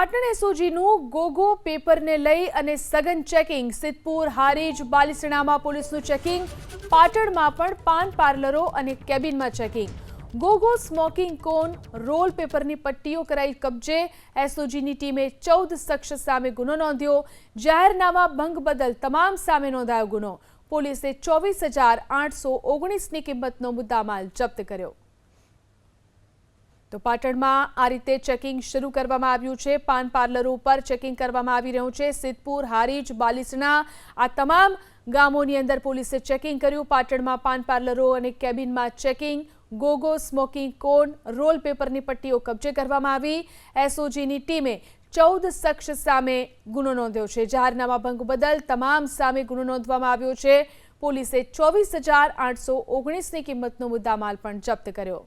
પાટણ એસઓજીનું ગોગો પેપરને લઈ અને સઘન ચેકિંગ. સિદ્ધપુર, હારીજ, બાલિસણામાં પોલીસનું ચેકિંગ. પાટણમાં પણ પાન પાર્લરો અને કેબિનમાં ચેકિંગ. ગોગો સ્મોકિંગ કોન, રોલ પેપરની પટ્ટીઓ કરાઈ કબજે. એસઓજીની ટીમે ચૌદ શખ્સ સામે ગુનો નોંધ્યો. જાહેરનામા ભંગ બદલ તમામ સામે નોંધાયો ગુનો. પોલીસે ચોવીસ હજાર આઠસો ઓગણીસની કિંમતનો મુદ્દામાલ જપ્ત કર્યો. તો પાટણમાં આ રીતે ચેકિંગ શરૂ કરવામાં આવ્યું છે. પાન પાર્લરો ઉપર ચેકિંગ કરવામાં આવી રહ્યું છે. સિદ્ધપુર, હારીજ, બાલિસણા, આ તમામ ગામોની અંદર પોલીસે ચેકિંગ કર્યું. પાટણમાં પાન પાર્લરો અને કેબિનમાં checking Gogo smoking cone roll પેપરની પટ્ટીઓ કબજે કરવામાં આવી. એસઓજીની ટીમે ચૌદ શખ્સ સામે ગુનો નોંધ્યો છે. જાહેરનામા ભંગ બદલ તમામ સામે ગુનો નોંધવામાં આવ્યો છે. પોલીસે ચોવીસ હજાર આઠસો ઓગણીસની કિંમતનો મુદ્દામાલ પણ જપ્ત કર્યો.